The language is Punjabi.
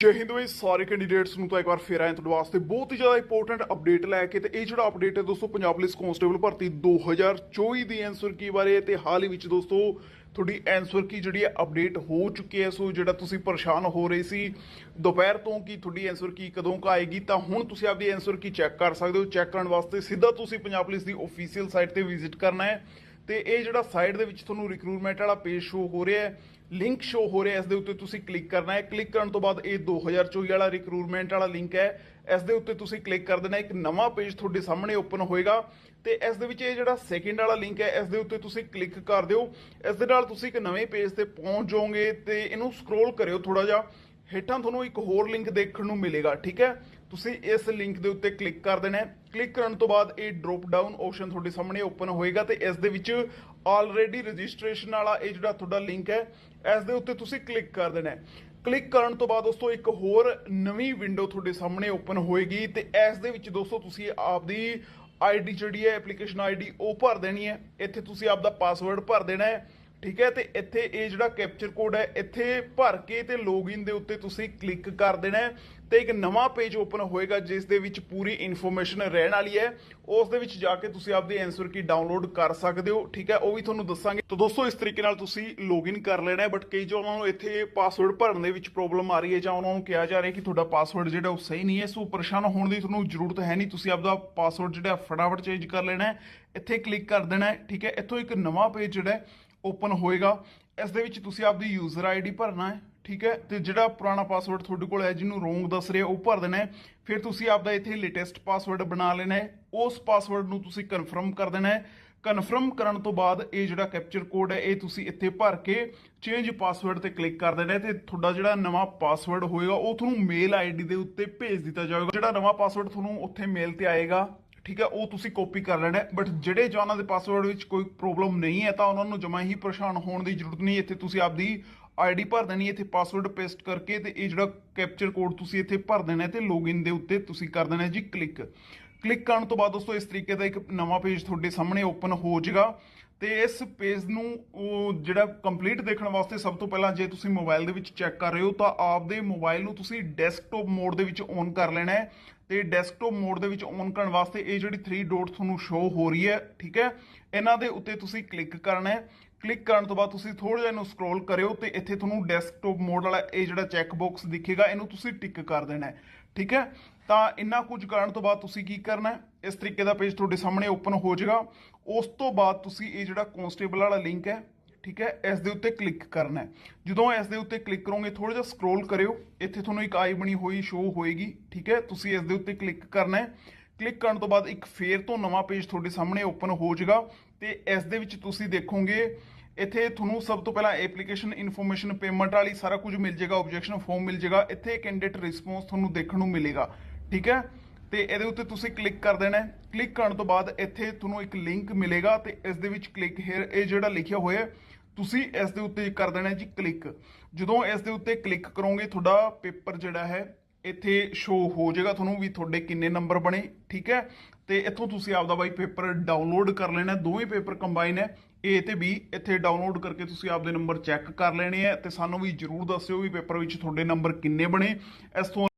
ਜੈ ਹਿੰਦ ਵੀ ਸਾਰੇ ਕੈਂਡੀਡੇਟਸ ਨੂੰ ਤਾਂ ਇੱਕ ਵਾਰ ਫੇਰ ਆਏ ਤੁਹਾਡੇ ਵਾਸਤੇ ਬਹੁਤ ਹੀ ਜ਼ਿਆਦਾ ਇੰਪੋਰਟੈਂਟ ਅਪਡੇਟ ਲੈ ਕੇ ਤੇ ਇਹ ਜਿਹੜਾ ਅਪਡੇਟ ਹੈ ਦੋਸਤੋ, ਪੰਜਾਬ ਪੁਲਿਸ ਕਾਂਸਟੇਬਲ ਭਰਤੀ 2024 ਦੀ ਐਂਸਰ ਕੀ ਬਾਰੇ ਤੇ ਹਾਲ ਹੀ ਵਿੱਚ ਦੋਸਤੋ, ਤੁਹਾਡੀ ਐਂਸਰ ਕੀ ਜਿਹੜੀ ਹੈ ਅਪਡੇਟ ਹੋ ਚੁੱਕੀ ਹੈ, ਸੋ ਜਿਹੜਾ ਤੁਸੀਂ ਪਰੇਸ਼ਾਨ ਹੋ ਰਹੇ ਸੀ, ਦੁਪਹਿਰ ਤੋਂ ਕਿ ਤੁਹਾਡੀ ਐਂਸਰ ਕੀ ਕਦੋਂ ਕ ਆਏਗੀ, ਤਾਂ ਹੁਣ ਤੁਸੀਂ ਆਪਦੀ ਐਂਸਰ ਕੀ ਚੈੱਕ ਕਰ ਸਕਦੇ ਹੋ। ਚੈੱਕ ਕਰਨ ਵਾਸਤੇ ਸਿੱਧਾ ਤੁਸੀਂ ਪੰਜਾਬ ਪੁਲਿਸ ਦੀ ਅਫੀਸ਼ੀਅਲ ਸਾਈਟ ਤੇ ਵਿਜ਼ਿਟ ਕਰਨਾ ਹੈ। ਤੇ ਇਹ ਜਿਹੜਾ ਸਾਈਡ ਦੇ ਵਿੱਚ ਤੁਹਾਨੂੰ ਰਿਕਰੂਟਮੈਂਟ ਵਾਲਾ ਪੇਜ ਸ਼ੋ ਹੋ ਰਿਹਾ ਹੈ ਲਿੰਕ ਸ਼ੋ ਹੋ ਰਿਹਾ ਇਸ ਦੇ ਉੱਤੇ ਤੁਸੀਂ ਕਲਿੱਕ ਕਰਨਾ ਹੈ। ਕਲਿੱਕ ਕਰਨ ਤੋਂ ਬਾਅਦ ਇਹ 2024 ਵਾਲਾ ਰਿਕਰੂਟਮੈਂਟ ਵਾਲਾ ਲਿੰਕ ਹੈ। ਇਸ ਦੇ ਉੱਤੇ ਤੁਸੀਂ ਕਲਿੱਕ ਕਰ ਦੇਣਾ ਇੱਕ ਨਵਾਂ ਪੇਜ ਤੁਹਾਡੇ ਸਾਹਮਣੇ ਓਪਨ ਹੋਏਗਾ। ਤੇ ਇਸ ਦੇ ਵਿੱਚ ਇਹ ਜਿਹੜਾ ਸੈਕਿੰਡ ਵਾਲਾ ਲਿੰਕ ਹੈ, ਇਸ ਦੇ ਉੱਤੇ ਤੁਸੀਂ ਕਲਿੱਕ ਕਰ ਦਿਓ। ਇਸ ਦੇ ਨਾਲ ਤੁਸੀਂ ਇੱਕ ਨਵੇਂ ਪੇਜ ਤੇ ਪਹੁੰਚ ਜਾਓਗੇ ਤੇ ਇਹਨੂੰ ਸਕਰੋਲ ਕਰਿਓ ਥੋੜਾ ਜਿਹਾ। ਹੇਠਾਂ ਤੁਹਾਨੂੰ ਇੱਕ ਹੋਰ ਲਿੰਕ ਦੇਖਣ ਨੂੰ ਮਿਲੇਗਾ, ਠੀਕ ਹੈ? ਤੁਸੀਂ ਇਸ ਲਿੰਕ ਦੇ ਉੱਤੇ ਕਲਿੱਕ ਕਰ ਦੇਣਾ ਹੈ। ਕਲਿੱਕ ਕਰਨ ਤੋਂ ਬਾਅਦ ਇਹ ਡ੍ਰੌਪ ਡਾਊਨ ਆਪਸ਼ਨ ਤੁਹਾਡੇ ਸਾਹਮਣੇ ਓਪਨ ਹੋਏਗਾ ਤੇ ਇਸ ਦੇ ਵਿੱਚ ਆਲਰੇਡੀ ਰਜਿਸਟ੍ਰੇਸ਼ਨ ਵਾਲਾ ਇਹ ਜਿਹੜਾ ਤੁਹਾਡਾ ਲਿੰਕ ਹੈ, ਇਸ ਦੇ ਉੱਤੇ ਤੁਸੀਂ ਕਲਿੱਕ ਕਰ ਦੇਣਾ ਹੈ। ਕਲਿੱਕ ਕਰਨ ਤੋਂ ਬਾਅਦ ਦੋਸਤੋ ਇੱਕ ਹੋਰ ਨਵੀਂ ਵਿੰਡੋ ਤੁਹਾਡੇ ਸਾਹਮਣੇ ਓਪਨ ਹੋਏਗੀ ਤੇ ਇਸ ਦੇ ਵਿੱਚ ਦੋਸਤੋ ਤੁਸੀਂ ਆਪਦੀ ਆਈਡੀ ਜਿਹੜੀ ਹੈ ਐਪਲੀਕੇਸ਼ਨ ਆਈਡੀ ਉਹ ਭਰ ਦੇਣੀ ਹੈ। ਇੱਥੇ ਤੁਸੀਂ ਆਪਦਾ ਪਾਸਵਰਡ ਭਰ ਦੇਣਾ ਹੈ। ਠੀਕ ਹੈ, ਤੇ ਇੱਥੇ ਇਹ ਜਿਹੜਾ ਕੈਪਚਰ ਕੋਡ ਹੈ, ਇੱਥੇ ਭਰ ਕੇ ਤੇ ਲੌਗਇਨ ਦੇ ਉੱਤੇ ਤੁਸੀਂ ਕਲਿੱਕ ਕਰ ਦੇਣਾ ਹੈ ਤੇ ਇੱਕ ਨਵਾਂ ਪੇਜ ਓਪਨ ਹੋਏਗਾ, ਜਿਸ ਦੇ ਵਿੱਚ ਪੂਰੀ ਇਨਫੋਰਮੇਸ਼ਨ ਰਹਿਣ ਵਾਲੀ ਹੈ। ਉਸ ਦੇ ਵਿੱਚ ਜਾ ਕੇ ਤੁਸੀਂ ਆਪਦੀ ਆਨਸਰ ਕੀ ਡਾਊਨਲੋਡ ਕਰ ਸਕਦੇ ਹੋ, ਠੀਕ ਹੈ, ਉਹ ਵੀ ਤੁਹਾਨੂੰ ਦੱਸਾਂਗੇ। ਤਾਂ ਦੋਸਤੋ, ਇਸ ਤਰੀਕੇ ਨਾਲ ਤੁਸੀਂ ਲੌਗਇਨ ਕਰ ਲੈਣਾ ਹੈ ਬਟ ਕਈ ਜੋ ਉਹਨਾਂ ਨੂੰ ਇੱਥੇ ਪਾਸਵਰਡ ਭਰਨ ਦੇ ਵਿੱਚ ਪ੍ਰੋਬਲਮ ਆ ਰਹੀ ਹੈ, ਜਾਂ ਉਹਨਾਂ ਨੂੰ ਕਿਹਾ ਜਾ ਰਿਹਾ ਕਿ ਤੁਹਾਡਾ ਪਾਸਵਰਡ ਜਿਹੜਾ ਉਹ ਸਹੀ ਨਹੀਂ ਹੈ, ਸੋ ਪਰੇਸ਼ਾਨ ਹੋਣ ਦੀ ਤੁਹਾਨੂੰ ਜ਼ਰੂਰਤ ਹੈ ਨਹੀਂ, ਤੁਸੀਂ ਆਪਦਾ ਪਾਸਵਰਡ ਜਿਹੜਾ ਫਟਾਫਟ ਚੇਂਜ ਕਰ ਲੈਣਾ ਹੈ। ਇੱਥੇ ਕਲਿੱਕ ਕਰ ਦੇਣਾ ਹੈ, ਠੀਕ ਹੈ, ਇੱਥੋਂ ਇੱਕ ਨਵਾਂ ਪੇਜ ਜਿਹੜਾ ਓਪਨ ਹੋਏਗਾ। ਇਸ ਦੇ ਵਿੱਚ ਤੁਸੀਂ ਆਪਦੀ ਯੂਜ਼ਰ ਆਈਡੀ ਭਰਨਾ ਹੈ, ਠੀਕ ਹੈ? ਤੇ ਜਿਹੜਾ ਪੁਰਾਣਾ ਪਾਸਵਰਡ ਤੁਹਾਡੇ ਕੋਲ ਹੈ, ਜਿਹਨੂੰ ਰੋਂਗ ਦੱਸ ਰਿਹਾ ਉਹ ਭਰ ਦੇਣਾ ਹੈ। ਫਿਰ ਤੁਸੀਂ ਆਪਦਾ ਇੱਥੇ ਲੇਟੈਸਟ ਪਾਸਵਰਡ ਬਣਾ ਲੈਣਾ ਹੈ। ਉਸ ਪਾਸਵਰਡ ਨੂੰ ਤੁਸੀਂ ਕਨਫਰਮ ਕਰ ਦੇਣਾ ਹੈ। ਕਨਫਰਮ ਕਰਨ ਤੋਂ ਬਾਅਦ ਇਹ ਜਿਹੜਾ ਕੈਪਚਰ ਕੋਡ ਹੈ, ਇਹ ਤੁਸੀਂ ਇੱਥੇ ਭਰ ਕੇ ਚੇਂਜ ਪਾਸਵਰਡ ਤੇ ਕਲਿੱਕ ਕਰ ਦੇਣਾ ਹੈ ਤੇ ਤੁਹਾਡਾ ਜਿਹੜਾ ਨਵਾਂ ਪਾਸਵਰਡ ਹੋਏਗਾ, ਉਹ ਤੁਹਾਨੂੰ ਮੇਲ ਆਈਡੀ ਦੇ ਉੱਤੇ ਭੇਜ ਦਿੱਤਾ ਜਾਏਗਾ। ਜਿਹੜਾ ਨਵਾਂ ਪਾਸਵਰਡ ਤੁਹਾਨੂੰ ਉੱਥੇ ਮੇਲ ਤੇ ਆਏਗਾ ਠੀਕ ਹੈ, ਉਹ ਤੁਸੀਂ ਕਾਪੀ ਕਰ ਲੈਣਾ ਬਟ ਜਿਹੜੇ ਜਵਾਨਾਂ ਦੇ ਪਾਸਵਰਡ ਵਿੱਚ ਕੋਈ ਪ੍ਰੋਬਲਮ ਨਹੀਂ ਹੈ, ਤਾਂ ਉਹਨਾਂ ਨੂੰ ਜਮਾ ਹੀ ਪਰੇਸ਼ਾਨ ਹੋਣ ਦੀ ਜ਼ਰੂਰਤ ਨਹੀਂ, ਇੱਥੇ ਤੁਸੀਂ ਆਪਦੀ ਆਈਡੀ ਭਰ ਦੇਣੀ ਇੱਥੇ ਪਾਸਵਰਡ ਪੇਸਟ ਕਰਕੇ ਤੇ ਇਹ ਜਿਹੜਾ ਕੈਪਚਰ ਕੋਡ ਤੁਸੀਂ ਇੱਥੇ ਭਰ ਦੇਣਾ ਹੈ ਤੇ ਲੌਗਇਨ ਦੇ ਉੱਤੇ ਤੁਸੀਂ ਕਰ ਦੇਣਾ ਜੀ ਕਲਿੱਕ ਕਲਿੱਕ ਕਰਨ ਤੋਂ ਬਾਅਦ ਦੋਸਤੋ, ਇਸ ਤਰੀਕੇ ਦਾ ਇੱਕ ਨਵਾਂ ਪੇਜ ਤੁਹਾਡੇ ਸਾਹਮਣੇ ਓਪਨ ਹੋ ਜਾਏਗਾ। ਤੇ ਇਸ ਪੇਜ ਨੂੰ ਉਹ ਜਿਹੜਾ ਕੰਪਲੀਟ ਦੇਖਣ ਵਾਸਤੇ ਸਭ ਤੋਂ ਪਹਿਲਾਂ ਜੇ ਤੁਸੀਂ ਮੋਬਾਈਲ ਦੇ ਵਿੱਚ ਚੈੱਕ ਕਰ ਰਹੇ ਹੋ, ਤਾਂ ਆਪਦੇ ਮੋਬਾਈਲ ਨੂੰ ਤੁਸੀਂ ਡੈਸਕਟਾਪ ਮੋਡ ਦੇ ਵਿੱਚ ਔਨ ਕਰ ਲੈਣਾ ਹੈ। ਤੇ ਡੈਸਕਟਾਪ ਮੋਡ ਦੇ ਵਿੱਚ ਔਨ ਕਰਨ ਵਾਸਤੇ ਇਹ ਜਿਹੜੀ 3 ਡੋਟ ਤੁਹਾਨੂੰ ਸ਼ੋ ਹੋ ਰਹੀ ਹੈ, ਠੀਕ ਹੈ? ਇਹਨਾਂ ਦੇ ਉੱਤੇ ਤੁਸੀਂ ਕਲਿੱਕ ਕਰਨਾ ਹੈ। ਕਲਿੱਕ ਕਰਨ ਤੋਂ ਬਾਅਦ ਤੁਸੀਂ ਥੋੜਾ ਜਿਹਾ ਇਹਨੂੰ ਸਕਰੋਲ ਕਰਿਓ ਤੇ ਇੱਥੇ ਤੁਹਾਨੂੰ ਡੈਸਕਟਾਪ ਮੋਡ ਵਾਲਾ ਇਹ ਜਿਹੜਾ ਚੈੱਕ ਬਾਕਸ ਦਿਖੇਗਾ, ਇਹਨੂੰ ਤੁਸੀਂ ਟਿਕ ਕਰ ਦੇਣਾ ਹੈ। ਠੀਕ ਹੈ? ਤਾਂ ਇੰਨਾ ਕੁਝ ਕਰਨ ਤੋਂ ਬਾਅਦ ਤੁਸੀਂ ਕੀ ਕਰਨਾ ਹੈ? ਇਸ ਤਰੀਕੇ ਦਾ ਪੇਜ ਤੁਹਾਡੇ ਸਾਹਮਣੇ ਓਪਨ ਹੋ ਜਾਏਗਾ। ਉਸ ਤੋਂ ਬਾਅਦ ਤੁਸੀਂ ਇਹ ਜਿਹੜਾ ਕਨਸਟੇਬਲ ਵਾਲਾ ਲਿੰਕ ਹੈ, ਠੀਕ ਹੈ, ਇਸ ਦੇ ਉੱਤੇ ਕਲਿੱਕ ਕਰਨਾ ਹੈ। ਜਦੋਂ ਇਸ ਦੇ ਉੱਤੇ ਕਲਿੱਕ ਕਰੋਗੇ ਥੋੜਾ ਜਿਹਾ ਸਕਰੋਲ ਕਰਿਓ। ਇੱਥੇ ਤੁਹਾਨੂੰ ਇੱਕ ਆਈ ਬਣੀ ਹੋਈ ਸ਼ੋ ਹੋਏਗੀ, ਠੀਕ ਹੈ? ਤੁਸੀਂ ਇਸ ਦੇ ਉੱਤੇ ਕਲਿੱਕ ਕਰਨਾ ਹੈ। ਕਲਿੱਕ ਕਰਨ ਤੋਂ ਬਾਅਦ ਇੱਕ ਫੇਰ ਤੋਂ ਨਵਾਂ ਪੇਜ ਤੁਹਾਡੇ ਸਾਹਮਣੇ ਓਪਨ ਹੋ ਜਾਏਗਾ ਤੇ ਇਸ ਦੇ ਵਿੱਚ ਤੁਸੀਂ ਦੇਖੋਗੇ ਇੱਥੇ ਤੁਹਾਨੂੰ ਸਭ ਤੋਂ ਪਹਿਲਾਂ ਐਪਲੀਕੇਸ਼ਨ ਇਨਫੋਰਮੇਸ਼ਨ ਪੇਮੈਂਟ ਵਾਲੀ ਸਾਰਾ ਕੁਝ ਮਿਲ ਜਾਏਗਾ ਆਬਜੈਕਸ਼ਨ ਫਾਰਮ ਮਿਲ ਜਾਏਗਾ, ਇੱਥੇ ਕੈਂਡੀਡੇਟ ਰਿਸਪੌਂਸ ਤੁਹਾਨੂੰ ਦੇਖਣ ਨੂੰ ਮਿਲੇਗਾ, ਠੀਕ ਹੈ? ਤੇ ਇਹਦੇ ਉੱਤੇ ਤੁਸੀਂ ਕਲਿੱਕ ਕਰ ਦੇਣਾ ਹੈ। ਕਲਿੱਕ ਕਰਨ ਤੋਂ ਬਾਅਦ ਇੱਥੇ ਤੁਹਾਨੂੰ ਇੱਕ ਲਿੰਕ ਮਿਲੇਗਾ ਤੇ ਇਸ ਦੇ ਵਿੱਚ ਕਲਿੱਕ ਹੇਅਰ ਇਹ ਜਿਹੜਾ ਲਿਖਿਆ ਹੋਇਆ ਤੁਸੀਂ ਇਸ ਦੇ ਉੱਤੇ ਕਰ ਦੇਣਾ ਜੀ ਕਲਿੱਕ ਜਦੋਂ ਇਸ ਦੇ ਉੱਤੇ ਕਲਿੱਕ ਕਰੋਗੇ, ਤੁਹਾਡਾ ਪੇਪਰ ਜਿਹੜਾ ਹੈ, ਇੱਥੇ ਸ਼ੋ ਹੋ ਜਾਏਗਾ ਤੁਹਾਨੂੰ ਵੀ ਤੁਹਾਡੇ ਕਿੰਨੇ ਨੰਬਰ ਬਣੇ, ਠੀਕ ਹੈ? ਤੇ ਇੱਥੋਂ ਤੁਸੀਂ ਆਪਦਾ ਬਾਈ ਪੇਪਰ ਡਾਊਨਲੋਡ ਕਰ ਲੈਣਾ ਦੋਵੇਂ ਪੇਪਰ ਕੰਬਾਈਨ ਹੈ। A ਤੇ B ਇੱਥੇ ਡਾਊਨਲੋਡ ਕਰਕੇ ਤੁਸੀਂ ਆਪਦੇ ਨੰਬਰ ਚੈੱਕ ਕਰ ਲੈਣੇ ਆ ਤੇ ਸਾਨੂੰ ਵੀ ਜਰੂਰ ਦੱਸਿਓ ਵੀ ਪੇਪਰ ਵਿੱਚ ਤੁਹਾਡੇ ਨੰਬਰ ਕਿੰਨੇ ਬਣੇ। ਇਸ ਤੋਂ